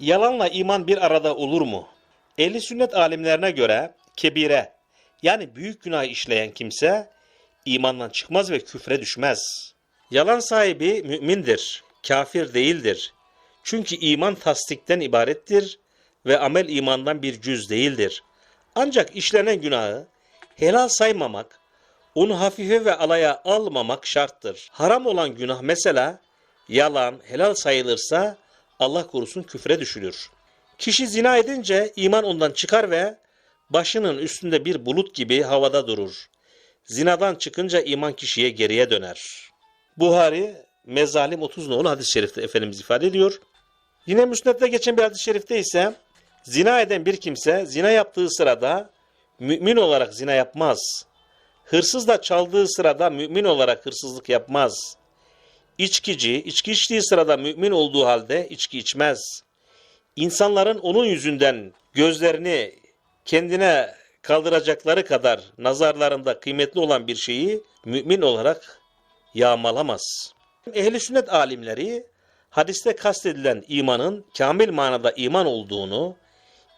Yalanla iman bir arada olur mu? Ehli sünnet alimlerine göre kebire yani büyük günah işleyen kimse imandan çıkmaz ve küfre düşmez. Yalan sahibi mümindir, kafir değildir. Çünkü iman tasdikten ibarettir ve amel imandan bir cüz değildir. Ancak işlenen günahı helal saymamak, onu hafife ve alaya almamak şarttır. Haram olan günah mesela yalan helal sayılırsa Allah korusun küfre düşülür. Kişi zina edince iman ondan çıkar ve başının üstünde bir bulut gibi havada durur. Zinadan çıkınca iman kişiye geriye döner. Buhari Mezalim 30 nolu hadis-i şerifte Efendimiz ifade ediyor. Yine Müsned'de geçen bir hadis-i şerifte ise zina eden bir kimse zina yaptığı sırada mümin olarak zina yapmaz. Hırsız da çaldığı sırada mümin olarak hırsızlık yapmaz. İçkici, içki içtiği sırada mümin olduğu halde içki içmez. İnsanların onun yüzünden gözlerini kendine kaldıracakları kadar nazarlarında kıymetli olan bir şeyi mümin olarak yağmalamaz. Ehli sünnet alimleri hadiste kastedilen imanın kamil manada iman olduğunu,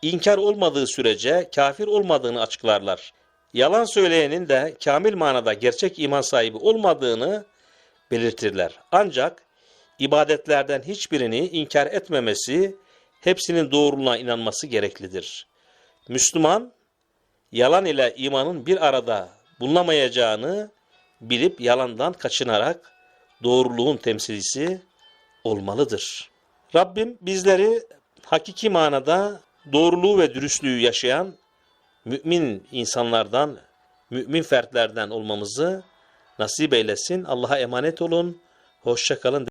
inkar olmadığı sürece kafir olmadığını açıklarlar. Yalan söyleyenin de kamil manada gerçek iman sahibi olmadığını belirtirler. Ancak ibadetlerden hiçbirini inkar etmemesi, hepsinin doğruluğuna inanması gereklidir. Müslüman, yalan ile imanın bir arada bulunamayacağını bilip yalandan kaçınarak doğruluğun temsilcisi olmalıdır. Rabbim bizleri hakiki manada doğruluğu ve dürüstlüğü yaşayan mümin insanlardan, mümin fertlerden olmamızı nasip eylesin. Allah'a emanet olun. Hoşça kalın.